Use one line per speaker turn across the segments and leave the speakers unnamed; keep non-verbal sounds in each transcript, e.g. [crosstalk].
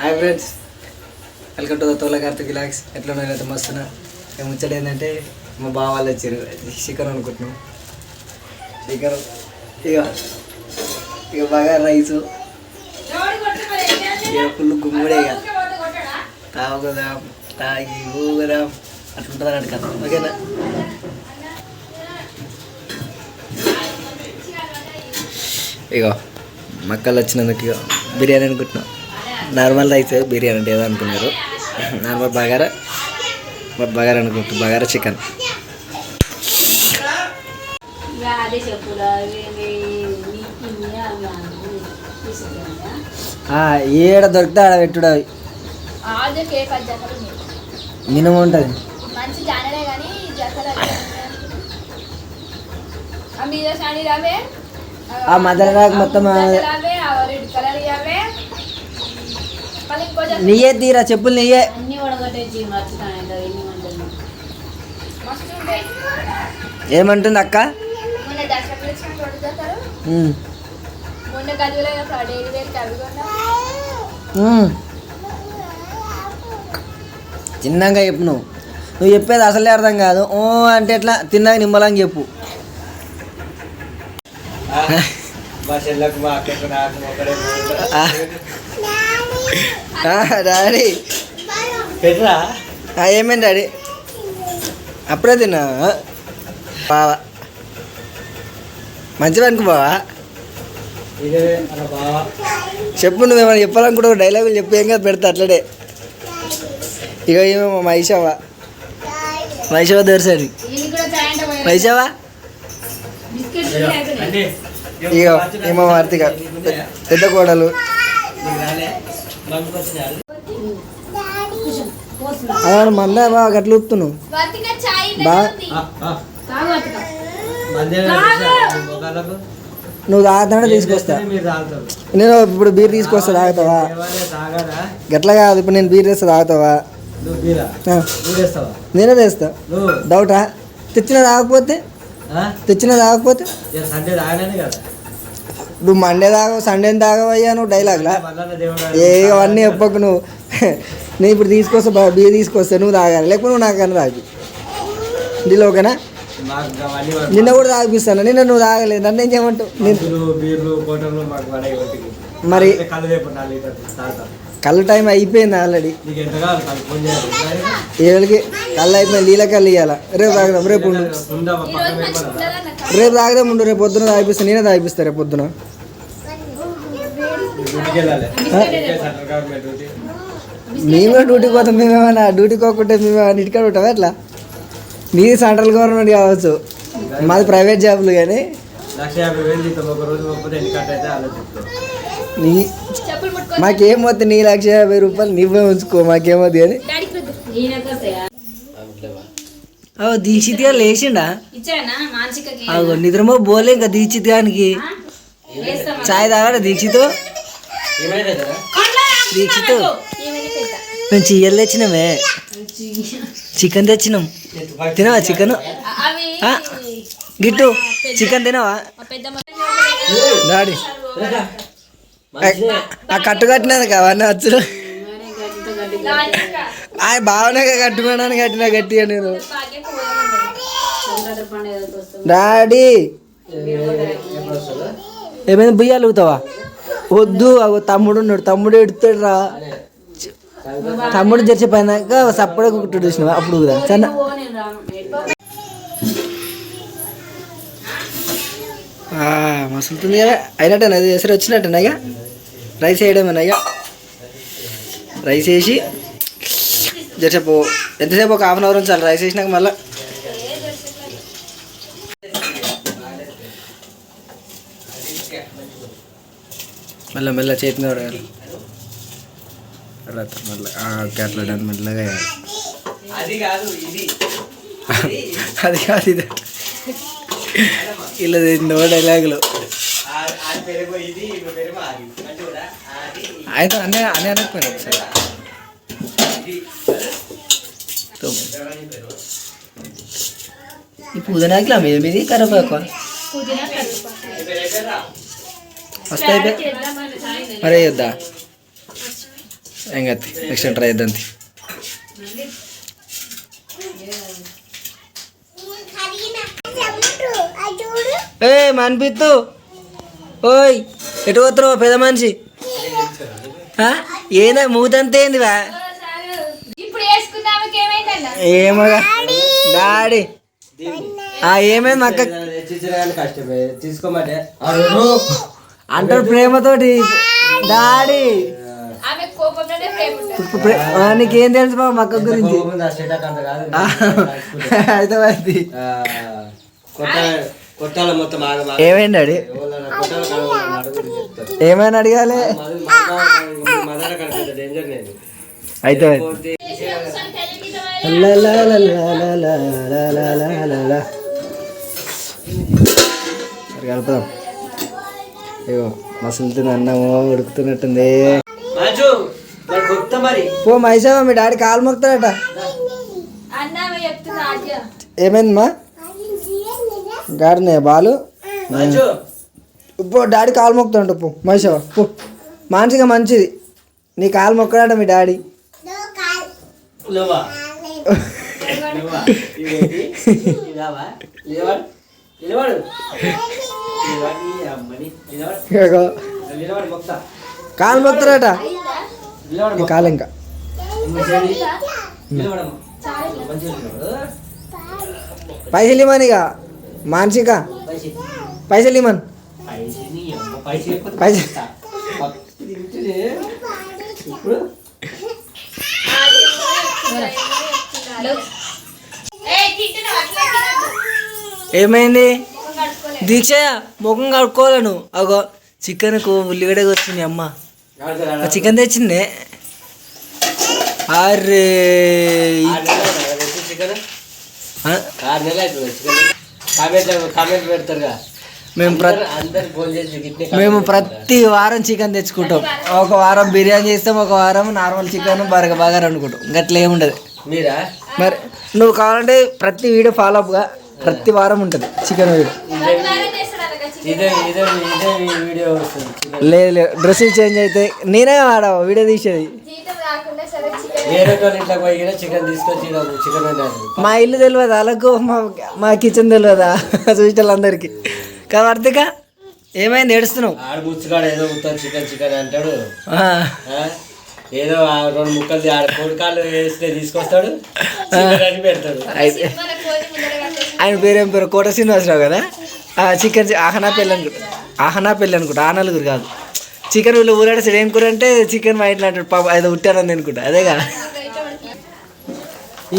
Hi friends welcome to the తోల Karthik relax ఎట్లా అయితే మస్తున్నా ఇక ముచ్చట ఏంటంటే మా బావ వాళ్ళు వచ్చారు. చికెన్ అనుకుంటున్నాం. చికెన్ ఇక ఇక బాగా రైసు. ఇక ఫుల్ గుమ్మడే ఇక తాగుదాం తాగి ఊగుదాం. అట్లుంటుంది అన్నట్టు కదా ఓకేనా? ఇగో మక్కలు వచ్చినందుకు ఇక బిర్యానీ అనుకుంటున్నాం. నార్మల్ రైస్ బిర్యానీ అంటే ఏదో అనుకున్నారు. నార్మల్ బగారా బగారా అనుకుంటున్నాం బగారా చికెన్. ఏడ దొరికితే ఆడ పెట్టుడు అవి. మినిమం ఉంటుంది.
మీద సాని రావే
ఆ నాకు మొత్తం నెయ్యే తీరా చెప్పులు
ఉంటాయి
ఏమంటుంది అక్క. చిన్నగా చెప్పు నువ్వు. నువ్వు చెప్పేది అసలే అర్థం కాదు. ఓ అంటే ఎట్లా? తిన్నాక నిమ్మలంగా చెప్పు. డాడీ. ఆ, ఏమైంది డాడీ? అప్పుడే తిన్నా బావా. మంచిగా అనుకో బావా? చెప్పు నువ్వేమైనా చెప్పాలనుకుంటే డైలాగులు చెప్పు ఏం కాదు పెడతా అట్లనే. ఇక ఏమేమో మైషావా మైషావా దర్శని
వీళ్ళు కూడా చాయ్ అంటే పోయారు.
మైషావా
బిస్కెట్స్ కూడా అయిపోయినాయి.
ఇక ఏమో వార్తిక పెద్ద కోడలు అలా మంద బాగా గట్ల ఊపుతున్నావు. నువ్వు తాగుతానే తీసుకొస్తా. నేను ఇప్పుడు బీర్ తీసుకొస్తా తాగుతావా? గట్ల కాదు ఇప్పుడు నేను బీర్ తెస్తా తాగుతావా? నేనే తెస్తా. డౌటా? తెచ్చిన తాగకపోతే? తెచ్చిన తాగకపోతే?
సండే తాగలేను కదా.
నువ్వు మండే తాగవు సండే తాగవయ్యా నువ్వు డైలాగ్లా ఏ అవన్నీ చెప్పకు నువ్వు. [laughs] నేను ఇప్పుడు తీసుకొస్తా బా- బీర్ తీసుకొస్తా నువ్వు తాగాలి. లేకపోతే నువ్వు నాకన్నా తాగి. డీల్ ఓకేనా? నిన్న కూడా తాగిపిస్తాను. నిన్న నువ్వు తాగలేదు. నన్ను ఏం చేయమంటావు? మరి
కళ్ళు
టైం అయిపోయింది ఆల్రెడీ ఏళ్ళకి కళ్ళు అయిపోయింది నీళ్ళ కళ్ళు ఇవ్వాలా రేపు తాగదాం రేపు ఉండు. రేపు తాగదాం ఉండు రేపు పొద్దున తాగిపిస్తా నేనే తాగిపిస్తా రేపు పొద్దున. మేమే డ్యూటీకి పోతాం మేమేమన్నా డ్యూటీకి పోకుంటే మేమేమన్నా ఇంటికాడ ఉంటావా ఎట్లా? నీది సెంట్రల్ గవర్నమెంట్ కావచ్చు. మాది ప్రైవేట్ జాబ్లు కానీ. నీ మాకేమవుతుంది నీ లక్ష యాభై రూపాయలు నువ్వే ఉంచుకో మాకేమవుతుంది కానీ
వస్తాయా?
అవు దీక్షిత్గా లేచిండా?
ఇచ్చానా? మానసికకి
అవు నిద్రమో పోలే ఇంకా దీక్షిత్గానికి
వేస్తామా?
చాయ్ తాగాడా దీక్షిత్ దీక్షిత్ మేము చియ్యలు తెచ్చినామే. చికెన్ తెచ్చినాం. తినవా చికెన్?
అవి
గిట్టు చికెన్ తినవా? డాడీ. ఆ కట్టు కట్టినది కావన్నీ వచ్చుడు ఆ బాగానే కట్టుకోవడానికి కట్టినా గట్టిగా నేను. డాడీ. ఏమైనా బియ్యాలు ఊతావా వద్దు అగో తమ్ముడు ఉన్నాడు. తమ్ముడు ఎడుతాడు రా తమ్ముడు జరిచిపోయినాక సప్పడే కుట్టు చూసినావా? అప్పుడు ఊదా మసులుతుంది కదా అయినట్టేనా? అది ఎసరు వచ్చినట్టేనా ఇక? రైస్ వేయడమేనా ఇక? రైస్ వేసి జరసేపు ఎంతసేపు ఒక హాఫ్ అన్ అవర్ ఉంచాలి? రైస్ వేసినాక మళ్ళీ. మళ్ళీ మెల్ల చేతి మీద పడగాలి తర్వాత మళ్ళీ ఓకే అట్లా డన్ మెల్లగా.
అది కాదు ఇది.
అది కాదు ఇది. ఇలా నో డైలాగులు అయితే అన్నీ అన్నీ అనకపోయినా ఒకసారి. ఈ పుదీనాకి మీద మీది కరివేపాకు
పుదీనా
అయితే మరి వేయొద్దా నెక్స్ట్ ట్రై చేద్దాం తీ. ఏ మనిపిత్తు. ఓయ్ ఎటు పోతున్నావు పెద్ద మనిషి? ఆ? ఏందా మూతంతే ఏమోగా డాడీ. ఆ ఏమైంది అక్క?
తీసుకోమంటే
అంటారు ప్రేమతోటి. డాడీ. నీకేం తెలుసు బాబు మా అక్క గురించి?
అంత కొట్టాల మొత్తం
ఏమైంది
చెప్తారు.
ఏమైనా అడగాలి? అయితే కలుపుదాం ఇగో మసులుతుంది అన్నము ఉడుకుతున్నట్టుంది పో మైసావా మీ డాడీ కాలు మొక్కుతాడట ఏమైందమ్మా డాడీనే బాలు. పో డాడీ కాలు మొక్కుతాడు పో మైసావా పో మానసిక మంచిది. నీ కాలు మొక్కడాట మీ డాడీ. కాలు ఈ కాలు ఇంకా. పైసలు ఇవ్వని ఇక మానసిక?
పైసి
పైసలు ఇవ్వను.
పైసి నీ అమ్మ పైసి లేకపోతే
పైసలు.
కొడతా. పక్కకి తింటునే. ఇప్పుడు?
ఏమైంది? దీక్ష ముఖం కడుక్కోవాలను అగో చికెన్కు ఉల్లిగడ్డ వచ్చింది అమ్మ. ఆ చికెన్ తెచ్చిందే. అరే
కామెంట్ పెడతారుగా.
మేము మేము ప్రతి వారం చికెన్ తెచ్చుకుంటాం. ఒక వారం బిర్యానీ చేస్తాం ఒక వారం నార్మల్ చికెన్ బరగ బాగా అనుకుంటాం గట్ల ఏముండదు.
మీరా?
మరి నువ్వు కావాలంటే ప్రతి వీడియో ఫాలో అప్గా ప్రతి వారం ఉంటుంది చికెన్ వీడియో.
ఇదే ఇదే ఇదే వీడియో వస్తుంది. చికెన్.
లేదు లేదు. డ్రెస్సులు చేంజ్ అయితే నేనే ఆడావు వీడియో తీసేది.
వేరే ఇంట్లోకి పోయి చికెన్ తీసుకొచ్చి చికెన్
మా ఇల్లు తెలియదు అలాగో మా మా కిచెన్ తెలియదా? చూసిన వాళ్ళందరికీ కాబట్టి ఏమైంది? ఏడుస్తున్నావు?
ఆడు ముచ్చుగాడు ఏదో ఉత్తాను చికెన్ చికెన్ అంటాడు? ఏదో రెండు ముక్కలు ఆడ కోడికాళ్ళు వేస్తే తీసుకొస్తాడు అని పెడతాడు.
అయితే ఆయన పేరు పేరు? కోట శ్రీనివాసరావు కదా? ఆ, చికెన్ ఆహనా పెళ్ళి అనుకుంటా. ఆహనా పెళ్ళి అనుకుంటా ఆ నలుగురు కాదు. చికెన్ వీళ్ళు ఊరాడ సైడ్ ఏం కూర అంటే చికెన్ మా ఇంట్లో పాప ఏదో ఉట్టారని అనుకుంటా అదేగా.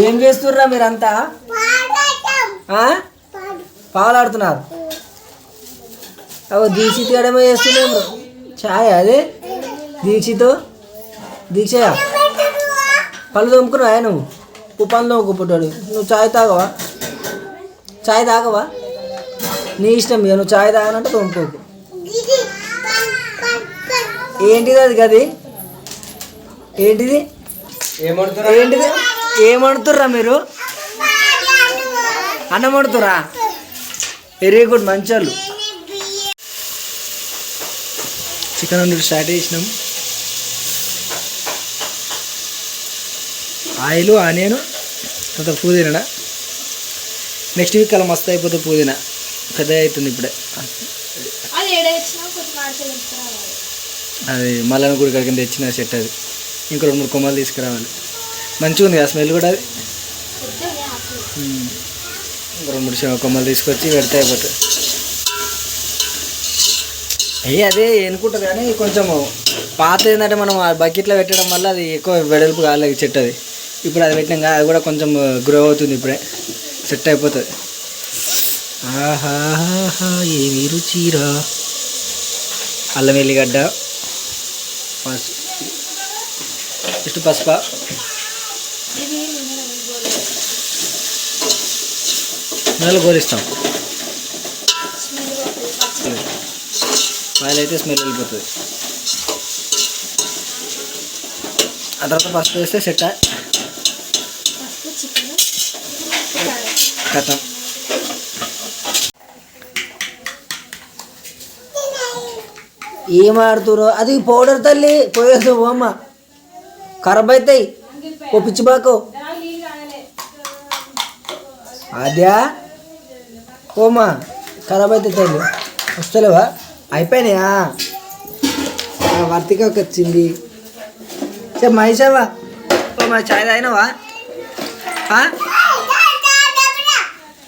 ఏం చేస్తుర్రా మీరంతా? ఆ? పావులాడుతున్నారు అవో దీక్షిత్ ఎడమో చేస్తున్నాం ఛాయ్ అదే? దీక్షితో? దీక్ష పళ్ళు తోముకున్నావా నువ్వు? నువ్వు పళ్ళు తోముకుంటాడు నువ్వు చాయ్ తాగవా? చాయ్ తాగవా? నీ ఇష్టం ఇక నువ్వు చాయ్ తాగనంటే తోముకోకు. ఏంటిది అది గది? ఏంటిది? ఏంటిది? ఏమడుతుర్రా మీరు? అన్నం వండుతురా వెరీ గుడ్ మంచోళ్ళు. చికెన్ వండు స్టార్ట్ చేసినాం. ఆయిల్ ఆనియన్ కొంత పుదీనా నెక్స్ట్ వీక్ అలా మస్తు అయిపోతుంది పుదీనా. పెద్ద అవుతుంది ఇప్పుడే.
అది ఏడ
మల్లన గుడి కడిగిన తెచ్చిన సెట్ అది. ఇంకో రెండు మూడు కొమ్మలు తీసుకురావాలి. మంచిగా ఉంది ఆ స్మెల్ కూడా అది. ఇంకో రెండు మూడు కొమ్మలు తీసుకొచ్చి పెడితే అయిపోతుంది అయ్యి అదే ఎనుకుంటుంది కానీ కొంచెం పాత ఏంటంటే మనం ఆ బకెట్లో పెట్టడం వల్ల అది ఎక్కువ వెడల్పు కాలేదు చెట్టు అది. ఇప్పుడు అది పెట్టినాక అది కూడా కొంచెం గ్రో అవుతుంది ఇప్పుడే. సెట్ అయిపోతుంది. ఆహాహా ఏమి రుచిరా? అల్లం ఎల్లిగడ్డ. పసుపు ఇಷ್ಟು పసుప. నెలలో గోలిస్తాం ఆయిల్ అయితే స్మెల్ వెళ్ళిపోతుంది. ఆ తర్వాత పసుపు వేస్తే సెట్. కథం. ఏం ఆడుతురో అది పౌడర్ తల్లి. పోయేసు అమ్మ ఖరాబ్ అవుతాయి ఓ పిచ్చిబాకు అద్యా ఓమా ఖరాబ్ అవుతాయి తల్లి. వస్తలేవా? అయిపోయినాయా? ఆ, వర్తికకి వచ్చింది సరే మహేశావా ఓ మా చాయ్ తాగినావా?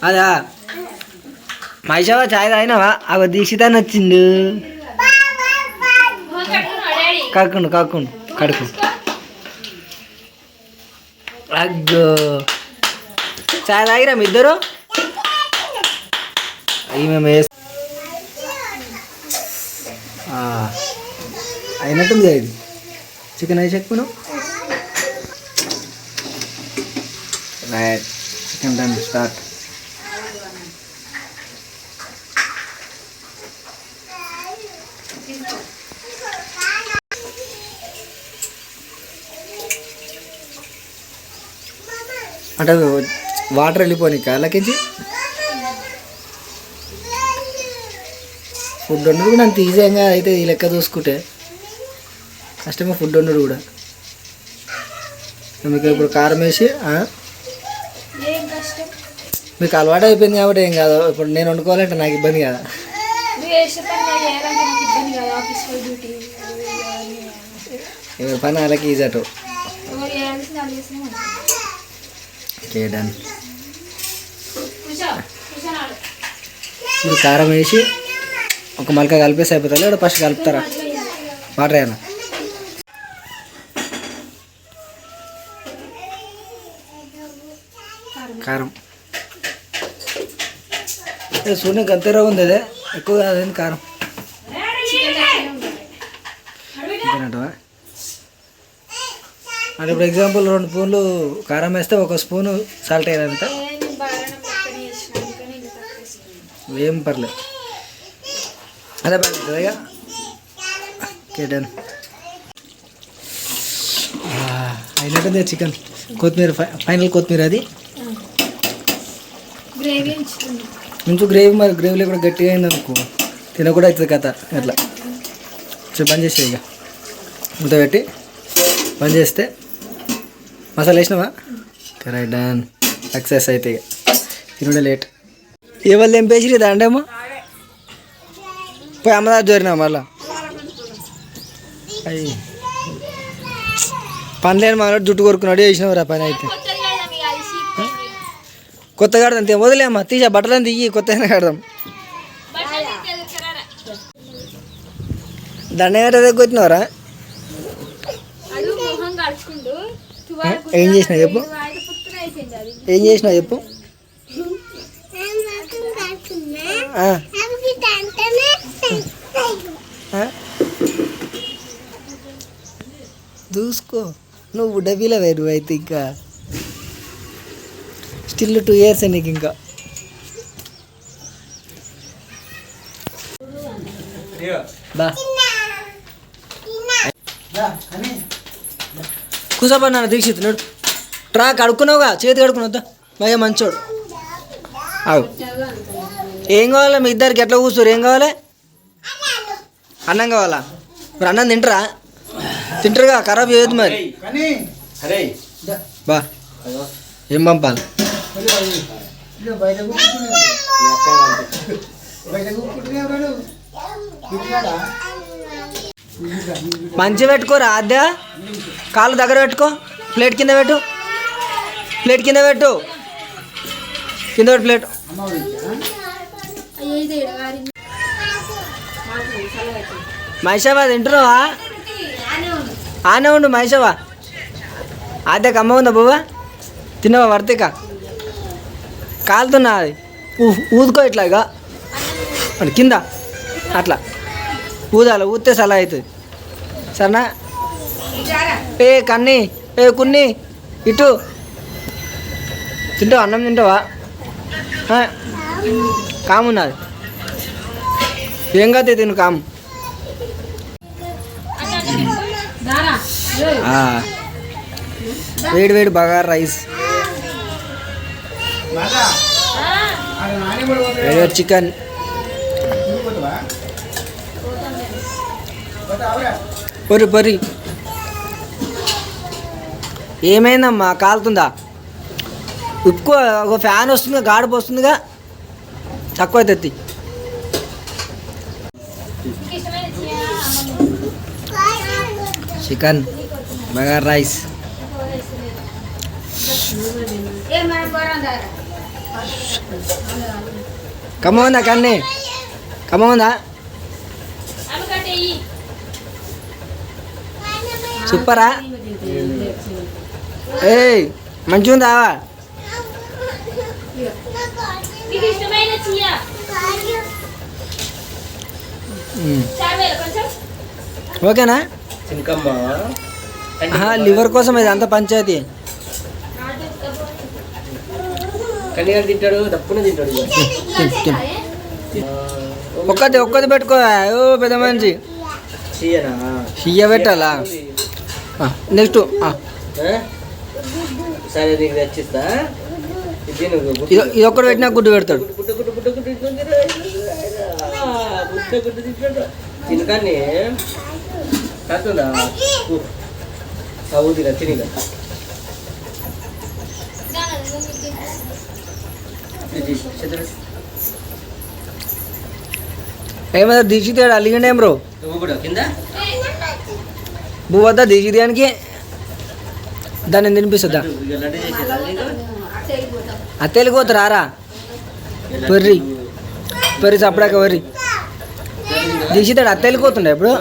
అదా. మహేశావా చాయ్ తాగినావా? అవ దీక్షితాన్ని వచ్చిండు కాకుండా కాకుండా కడుకు. అగ్గో. చాయ్ తాగిరా మీ ఇద్దరు? అవి అయినట్టుంది ఇది చికెన్ వేసి చెప్పను రైట్ చికెన్ డన్ స్టార్ట్. అంటే వాటర్ వెళ్ళిపోయి కాళ్ళకించి ఫుడ్ వండుడు కూడా అంత ఈజీగా అయితే ఈ లెక్క చూసుకుంటే. కష్టమే ఫుడ్ వండుడు కూడా. మీకు ఇప్పుడు కారం వేసి మీకు అలవాటు అయిపోయింది కాబట్టి ఏం కాదు ఇప్పుడు నేను వండుకోవాలంటే నాకు ఇబ్బంది కదా. ఎవరి పని వాళ్ళకి ఈజీ అటు.
కూర్చోనాడు
ఇప్పుడు కారం వేసి ఒక మలక కలిపేసి అయిపోతుంది. లేదా ఫస్ట్ కలుపుతారా? వాటర్ అయినా కారం. ఏ సూర్య గంతేరా ఉంది అదే. ఎక్కువ కాదండి కారం? అంతేనంటవా అంటే ఇప్పుడు ఎగ్జాంపుల్ రెండు స్పూన్లు కారం వేస్తే ఒక స్పూను సాల్ట్ వేయాలంట.
వేసుకున్నాను.
ఏం పర్లేదు. అదే పర్లేదు ఇక ఓకే డన్ అయినట్టుంది చికెన్. కొత్తిమీర ఫై- ఫైనల్ కొత్తిమీర అది. ఇంకో గ్రేవీ మరి గ్రేవీలో కూడా గట్టిగా అయింది అనుకో. తినకూడా అవుతుంది కథ అట్లా. సరే బంద్ ఇక. మూత పెట్టి బంద్ చేస్తే మసాలా వేసినావా? రైట్ డన్ సక్సెస్ అయితే ఇక. తినడే లేట్ ఏ వాళ్ళు ఏం పేసి దండేమో పోయి అమ్మదారు జోరినా మళ్ళా? అయ్యి. పని లేని మా జుట్టు కొరుకున్నాడు వేసినవరా పని అయితే. కొత్తగా ఆడదాం తే వదిలేమ్మా తీసా బట్టలని తీయి కొత్తగా ఆడదాం
బట్టలు తెలుసుకురారా
దండగట్ట దగ్గర వచ్చినవరా ఏం చేసినా చెప్పు? ఏం చేసినావు చెప్పు? దూసుకో. నువ్వు డబ్బీలో వేరు అయితే ఇంకా. స్టిల్ టూ ఇయర్స్ నీకు ఇంకా. బా. కూసోపన్నాను దీక్షిత్ నడు. ట్రా కడుక్కున్నావుగా చేతి కడుక్కున్నావుదా భయ మంచోడు. అవు ఏం కావాలా మీ ఇద్దరికి? ఎట్లా కూర్చోరు? ఏం కావాలి? అన్నం కావాలా? మరి అన్నం తింటరా? తింటారుగా ఖరాబ్ చేయదు మరి. బా. ఏం పంపాలి?
పంపి.
మంచి పెట్టుకోరా ఆద్య. కాళ్ళు దగ్గర పెట్టుకో. ప్లేట్ కింద పెట్టు. ప్లేట్ కింద పెట్టు. కింద పెట్టు ప్లేట్.
అయ్యో
తింటున్నావా? ఆనే ఉండు మహిషావా ఆద్యకు అమ్మ ఉందా బాబా తిన్నావా వర్తిక? కాలుతున్నా అది. ఊ- ఊదుకో ఇట్లాగా కింద. అట్లా. ఊదాలి ఊస్తే సలా అవుతుంది. సరేనా? ఏ కన్ని ఏ కున్ని ఇటు. తింటావా? అన్నం తింటావా? కామున్నది ఏం కాదు తిను కాము. వేడి వేడి బాగా రైస్. వేడి చికెన్. పొరి పొరి ఏమైందమ్మా? కాలుతుందా? ఉప్పుకో ఒక ఫ్యాన్ వస్తుందిగా గాడుపు వస్తుందిగా తక్కువ తెత్తి చికెన్ బగార్ రైస్.
ఏం
కమ్మ ఉందా కన్నీ? కమ్మ ఉందా? సూపరా? ఏయ్ మంచిగా
కొంచెం.
ఓకేనా? లివర్ కోసం ఇది అంత పంచాయతీ.
తింటాడు తప్పున తింటాడు.
ఒక్కటి ఒక్కటి పెట్టుకో ఓ పెద్ద మనిషి. పెట్టాలా? నెక్స్ట్?
సరే నీకు తెచ్చిస్తా. ఇది
ఒక్కటి పెట్టినా గుడ్డు పెడతాడు.
గుడ్డు, గుడ్డు, గుడ్డు, గుడ్డు, గుడ్డు, గుడ్డు, ఆ, గుడ్డు, గుడ్డు తింటాడు. తిను కానీ. కాస్తుందా అవుదిరా తినిగా.
ఏమన్నా దీక్షితాడు అలిగిండేం బ్రో?
కింద?
నువ్వు వద్దా దానికి? దాన్ని తినిపిస్తుందా
ఇక లడ్డు
రారా? పెర్రి. పొర్రి చప్పడాక వర్రి దీక్షితాడు అత్త కోతుండే ఇప్పుడు?